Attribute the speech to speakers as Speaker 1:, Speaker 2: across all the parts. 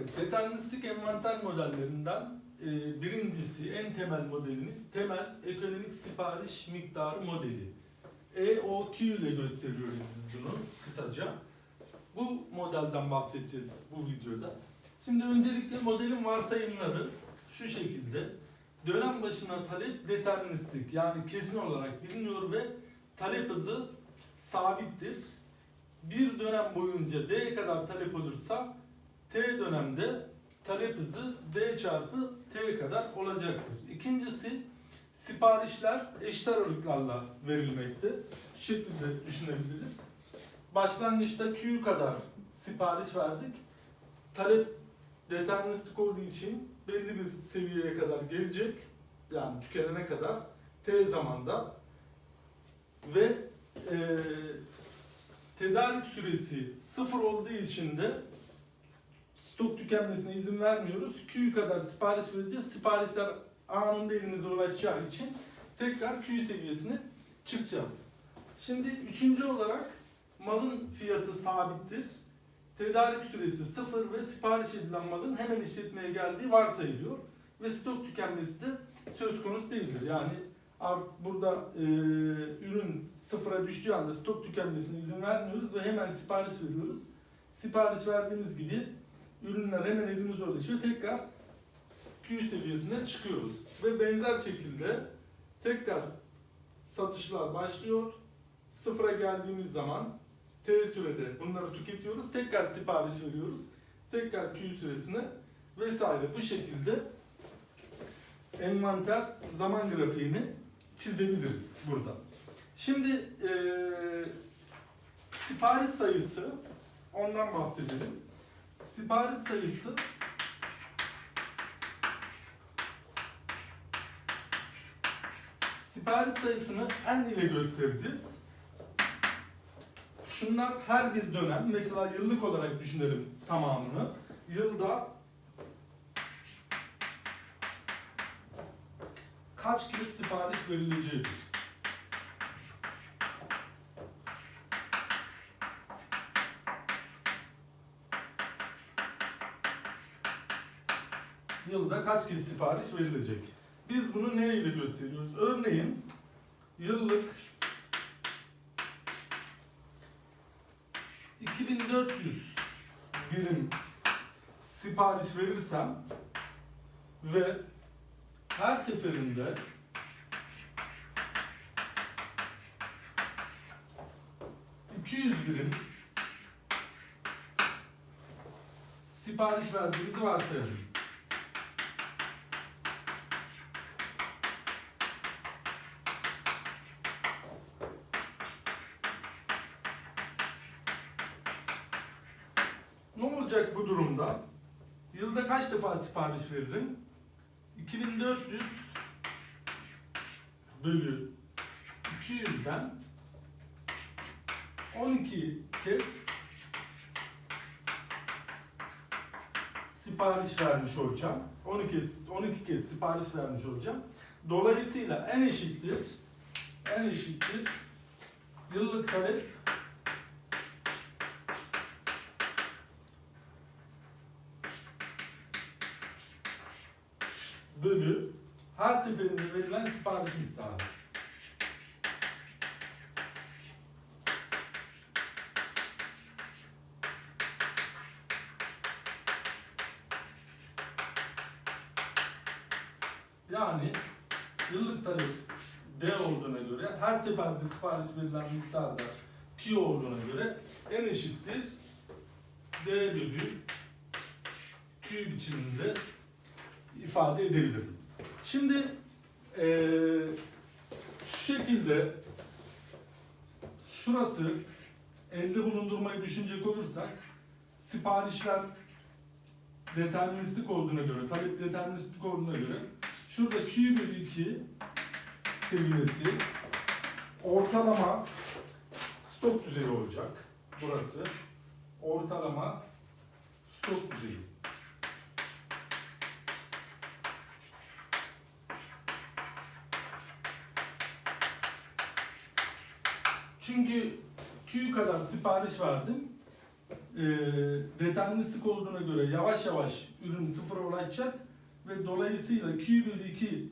Speaker 1: Evet, deterministik envanter modellerinden e, birincisi, en temel modelimiz temel ekonomik sipariş miktarı modeli. EOQ ile gösteriyoruz biz bunu kısaca. Bu modelden bahsedeceğiz bu videoda. Şimdi öncelikle modelin varsayımları şu şekilde. Dönem başına talep deterministik yani kesin olarak biliniyor ve talep hızı sabittir. Bir dönem boyunca D kadar talep olursa T dönemde talep hızı D çarpı T kadar olacaktır. İkincisi siparişler eşit aralıklarla verilmekte. Şu şekilde düşünebiliriz. Başlangıçta Q kadar sipariş verdik. Talep deterministik olduğu için belli bir seviyeye kadar gelecek. Yani tükenene kadar T zamanda ve eee tedarik süresi sıfır olduğu için de stok tükenmesine izin vermiyoruz. Q kadar sipariş vereceğiz. Siparişler anında elinize ulaşacağı için tekrar Q seviyesine çıkacağız. Şimdi üçüncü olarak malın fiyatı sabittir. Tedarik süresi sıfır ve sipariş edilen malın hemen işletmeye geldiği varsayılıyor. Ve stok tükenmesi de söz konusu değildir. Yani burada e, ürün sıfıra düştüğü anda stok tükenmesine izin vermiyoruz ve hemen sipariş veriyoruz. Sipariş verdiğimiz gibi ürünler hemen elimize ulaşıyor. Tekrar Q seviyesine çıkıyoruz. Ve benzer şekilde tekrar satışlar başlıyor. Sıfıra geldiğimiz zaman T sürede bunları tüketiyoruz. Tekrar sipariş veriyoruz. Tekrar Q süresine vesaire bu şekilde envanter zaman grafiğini çizebiliriz burada. Şimdi eee sipariş sayısı ondan bahsedelim. Sipariş sayısı sipariş sayısını n ile göstereceğiz. Şunlar her bir dönem, mesela yıllık olarak düşünelim tamamını. Yılda kaç kez sipariş verileceğidir. Yılda kaç kez sipariş verilecek? Biz bunu ne ile gösteriyoruz? Örneğin yıllık 2400 birim sipariş verirsem ve her seferinde ...200 birim... ...sipariş verdiğimizi varsayalım. Ne olacak bu durumda? Yılda kaç defa sipariş veririm? 2400 bölü 200'den 12 kez sipariş vermiş olacağım. 12 kez, 12 kez sipariş vermiş olacağım. Dolayısıyla en eşittir en eşittir yıllık talep bölü her seferinde verilen sipariş miktarı. Yani yıllık talep D olduğuna göre her seferde sipariş verilen miktar da Q olduğuna göre en eşittir D bölü Q biçiminde ifade edebilirim. Şimdi eee şu şekilde şurası elde bulundurmayı düşünecek olursak siparişler deterministik olduğuna göre, talep deterministik olduğuna göre şurada Q bölü 2 seviyesi ortalama stok düzeyi olacak. Burası ortalama stok düzeyi. Çünkü Q kadar sipariş verdim. e, deterministik olduğuna göre yavaş yavaş ürün sıfıra ulaşacak ve dolayısıyla Q bölü 2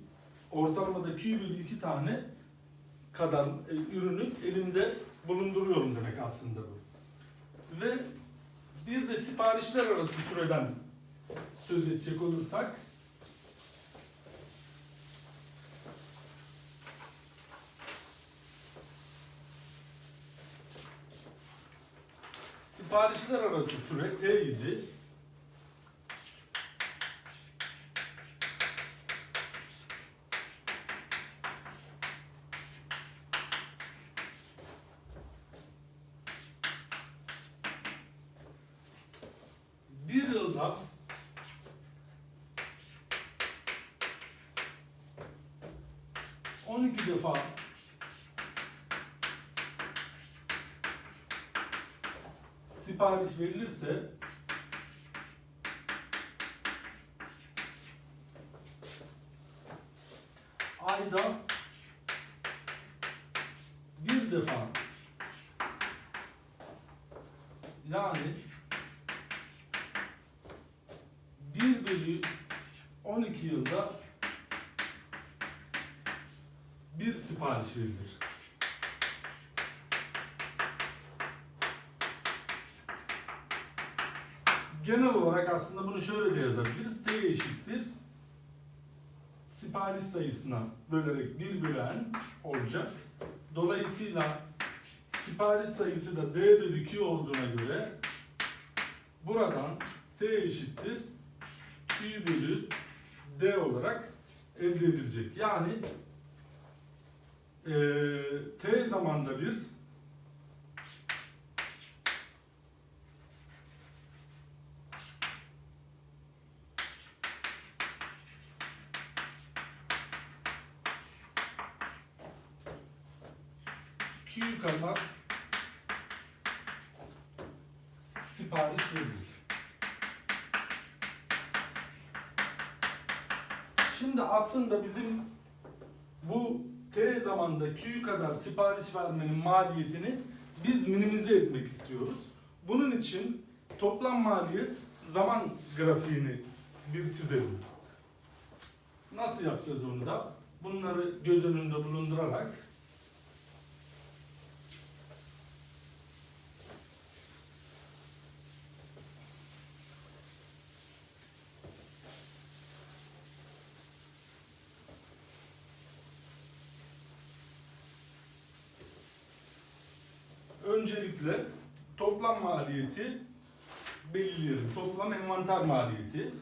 Speaker 1: ortalamada Q bölü 2 tane kadar e, ürünü elimde bulunduruyorum demek aslında bu. Ve bir de siparişler arası süreden söz edecek olursak siparişler arası süre T idi. Bir yılda on iki defa verilirse ayda bir defa yani 1 bölü 12 yılda bir sipariş verilir. Genel olarak aslında bunu şöyle de yazabiliriz. T eşittir. Sipariş sayısına bölerek 1 bölü n olacak. Dolayısıyla sipariş sayısı da D bölü Q olduğuna göre buradan T eşittir Q bölü D olarak elde edilecek. Yani eee, T zamanda bir Q kadar sipariş verilir. Şimdi aslında bizim bu T zamanda Q kadar sipariş vermenin maliyetini biz minimize etmek istiyoruz. Bunun için toplam maliyet zaman grafiğini bir çizelim. Nasıl yapacağız onu da? Bunları göz önünde bulundurarak öncelikle toplam maliyeti belirleyelim. Toplam envanter maliyeti.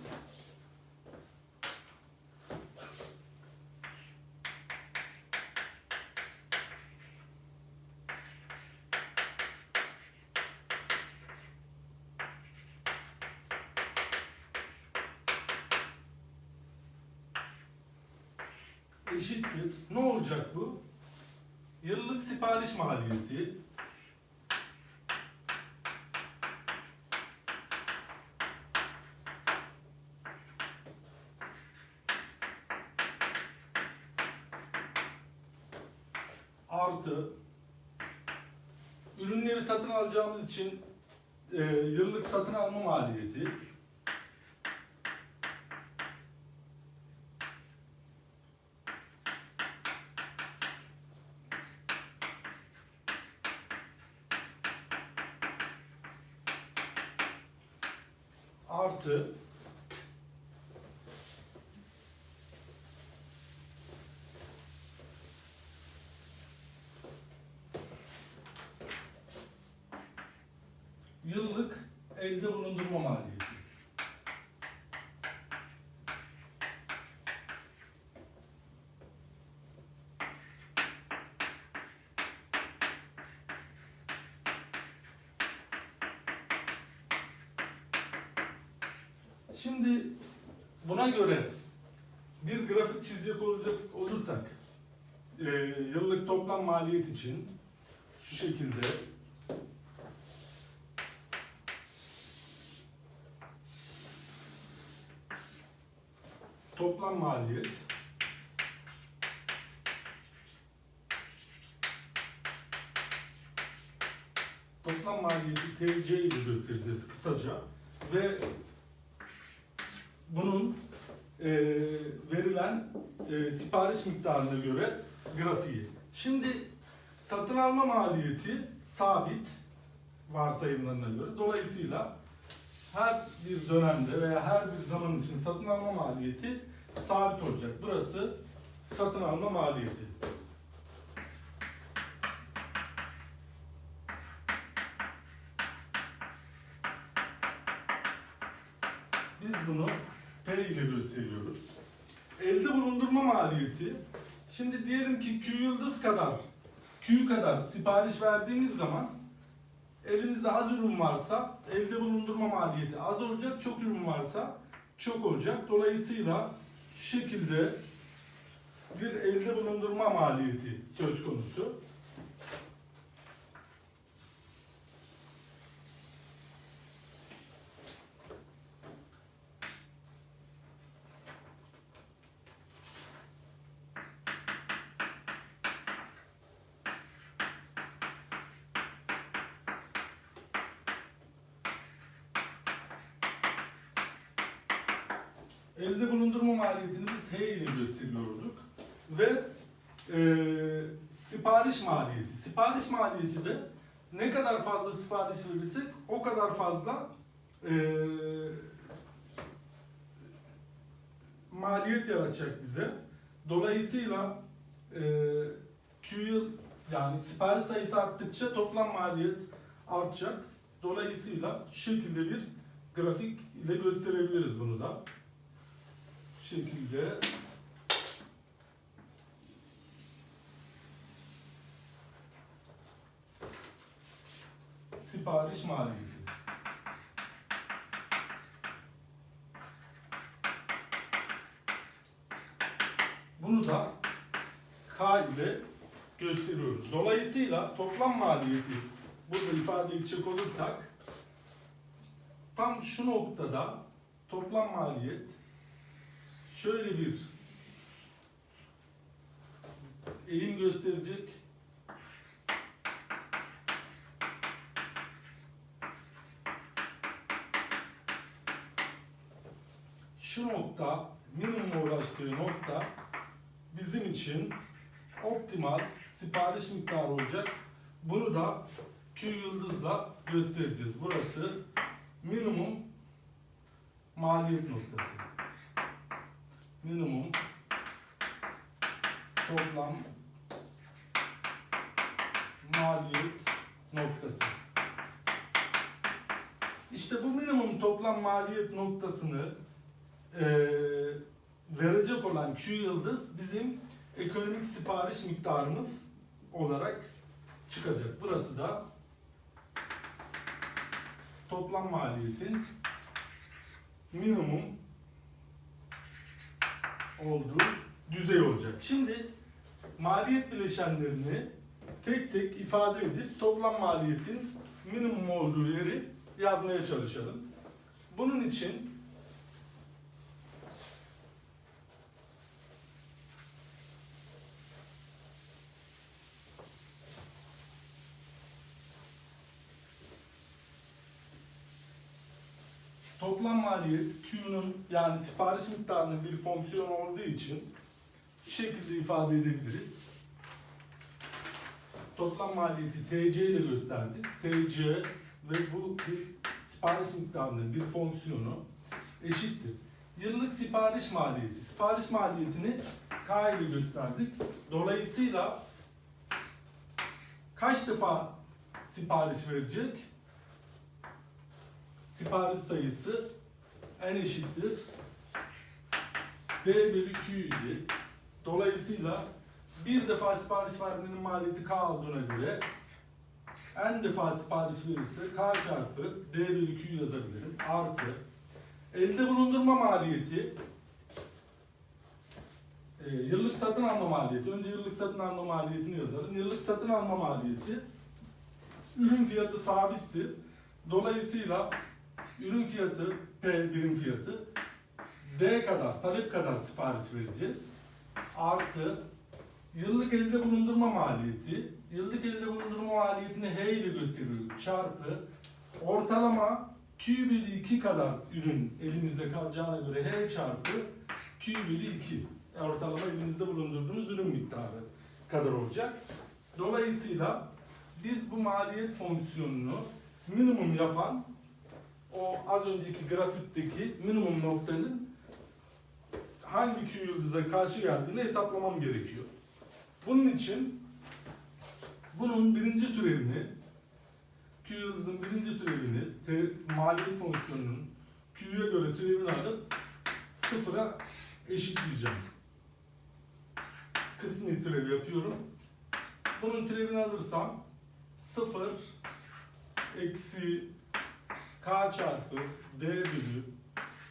Speaker 1: Eşittir. Ne olacak bu? Yıllık sipariş maliyeti artı ürünleri satın alacağımız için e, yıllık satın alma maliyeti artı yıllık elde bulundurma maliyeti. Şimdi buna göre bir grafik çizecek olacak olursak e, yıllık toplam maliyet için şu şekilde toplam maliyet toplam maliyeti TC ile göstereceğiz kısaca. Ve bunun e, verilen e, sipariş miktarına göre grafiği. Şimdi satın alma maliyeti sabit varsayımlarına göre. Dolayısıyla her bir dönemde veya her bir zaman için satın alma maliyeti sabit olacak. Burası satın alma maliyeti. Biz bunu P ile gösteriyoruz. Elde bulundurma maliyeti. Şimdi diyelim ki Q yıldız kadar, Q kadar sipariş verdiğimiz zaman elimizde az ürün varsa elde bulundurma maliyeti az olacak, çok ürün varsa çok olacak. Dolayısıyla şekilde bir elde bulundurma maliyeti söz konusu. Elde bulundurma maliyetini biz H ile gösteriyorduk. Ve e, sipariş maliyeti. Sipariş maliyeti de ne kadar fazla sipariş verirsek o kadar fazla e, maliyet yaratacak bize. Dolayısıyla e, yıl yani sipariş sayısı arttıkça toplam maliyet artacak. Dolayısıyla şu şekilde bir grafik ile gösterebiliriz bunu da. Şekilde sipariş maliyeti. Bunu da K ile gösteriyoruz. Dolayısıyla toplam maliyeti burada ifade edecek olursak tam şu noktada toplam maliyet şöyle bir eğim gösterecek. Şu nokta minimuma ulaştığı nokta bizim için optimal sipariş miktarı olacak. Bunu da Q yıldızla göstereceğiz. Burası minimum maliyet noktası. Minimum toplam maliyet noktası. İşte bu minimum toplam maliyet noktasını eee, verecek olan Q yıldız bizim ekonomik sipariş miktarımız olarak çıkacak. Burası da toplam maliyetin minimum olduğu düzey olacak. Şimdi maliyet bileşenlerini tek tek ifade edip toplam maliyetin minimum olduğu yeri yazmaya çalışalım. Bunun için toplam maliyet Q'nun yani sipariş miktarının bir fonksiyon olduğu için şu şekilde ifade edebiliriz. Toplam maliyeti TC ile gösterdik. TC ve bu bir sipariş miktarının bir fonksiyonu eşittir. Yıllık sipariş maliyeti. Sipariş maliyetini K ile gösterdik. Dolayısıyla kaç defa sipariş verecek? Sipariş sayısı n eşittir D bölü Q idi. Dolayısıyla bir defa sipariş vermenin maliyeti K olduğuna göre n defa sipariş verirse K çarpı D bölü Q yazabilirim. Artı elde bulundurma maliyeti e, yıllık satın alma maliyeti. Önce yıllık satın alma maliyetini yazarım. Yıllık satın alma maliyeti ürün fiyatı sabittir. Dolayısıyla ürün fiyatı P birim fiyatı D kadar, talep kadar sipariş vereceğiz. Artı yıllık elde bulundurma maliyeti yıllık elde bulundurma maliyetini H ile gösteriyoruz. Çarpı ortalama Q bölü 2 kadar ürün elimizde kalacağına göre H çarpı Q bölü 2. Ortalama elimizde bulundurduğumuz ürün miktarı kadar olacak. Dolayısıyla biz bu maliyet fonksiyonunu minimum yapan o az önceki grafikteki minimum noktanın hangi Q yıldıza karşı geldiğini hesaplamam gerekiyor. Bunun için bunun birinci türevini Q yıldızın birinci türevini te, maliyet fonksiyonunun Q'ya göre türevini alıp sıfıra eşitleyeceğim. Kısmi türev yapıyorum. Bunun türevini alırsam 0 eksi k çarpı d bölü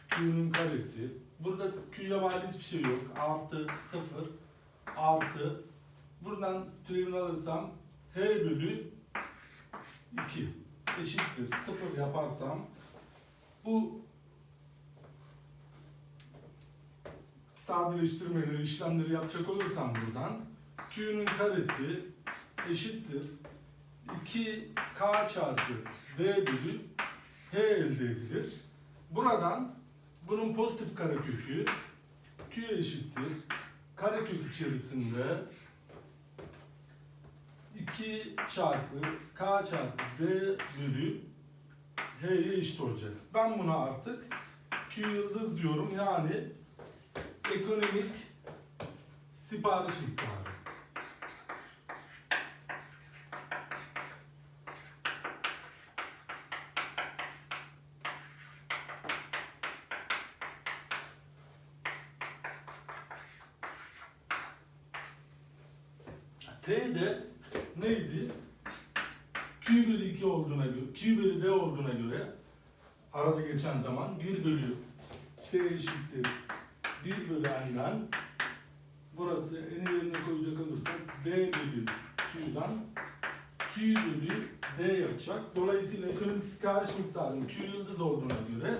Speaker 1: q'nun karesi. Burada q'ya bağlı hiçbir şey yok. Artı 0 artı buradan türevini alırsam h bölü 2 eşittir 0 yaparsam bu sadeleştirmeleri, işlemleri yapacak olursam buradan q'nun karesi eşittir 2k çarpı d bölü h elde edilir. Buradan bunun pozitif karekökü q eşittir karekök içerisinde 2 çarpı k çarpı d bölü h'ye eşit olacak. Ben buna artık q yıldız diyorum yani ekonomik sipariş miktarı. T de neydi? Q bölü 2 olduğuna göre, Q bölü D olduğuna göre arada geçen zaman 1 bölü T eşittir 1 bölü N'den burası N'i yerine koyacak olursak D bölü Q'dan Q bölü D yapacak. Dolayısıyla ekonomik sipariş miktarının Q yıldız olduğuna göre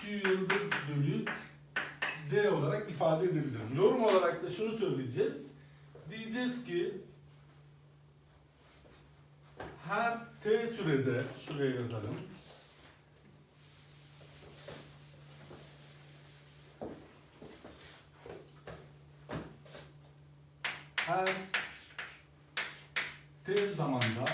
Speaker 1: Q yıldız bölü D olarak ifade edebilirim. Yorum olarak da şunu söyleyeceğiz. Diyeceğiz ki her t sürede şuraya yazalım. Her t zamanda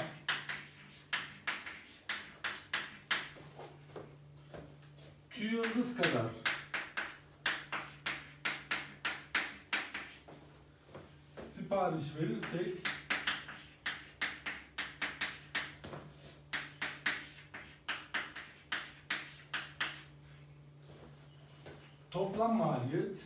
Speaker 1: Q yıldız kadar sipariş verirsek toplam maliyet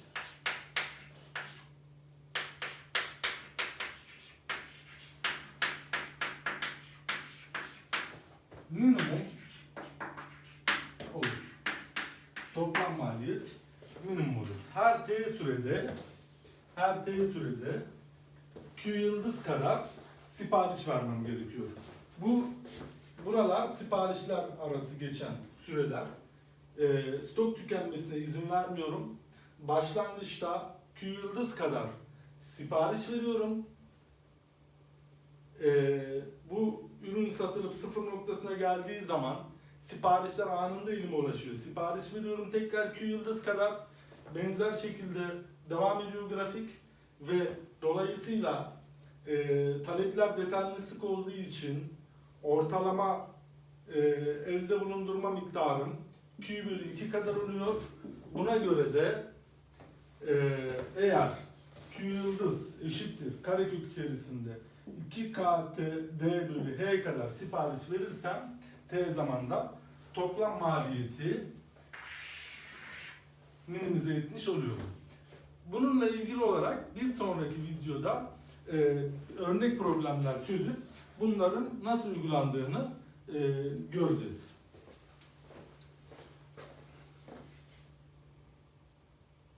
Speaker 1: minimum olur. Toplam maliyet minimum olur. Her t sürede her t sürede Q yıldız kadar sipariş vermem gerekiyor. Bu buralar siparişler arası geçen süreler. Ee, stok tükenmesine izin vermiyorum. Başlangıçta Q yıldız kadar sipariş veriyorum. Ee, bu ürün satılıp sıfır noktasına geldiği zaman siparişler anında elime ulaşıyor. Sipariş veriyorum tekrar Q yıldız kadar benzer şekilde devam ediyor grafik ve dolayısıyla e, talepler deterministik olduğu için ortalama e, elde bulundurma miktarım Q bölü 2 kadar oluyor. Buna göre de e, eğer Q yıldız eşittir karekök içerisinde 2 kt d bölü h kadar sipariş verirsem t zamanda toplam maliyeti minimize etmiş oluyorum. Bununla ilgili olarak bir sonraki videoda e, örnek problemler çözüp bunların nasıl uygulandığını e, göreceğiz.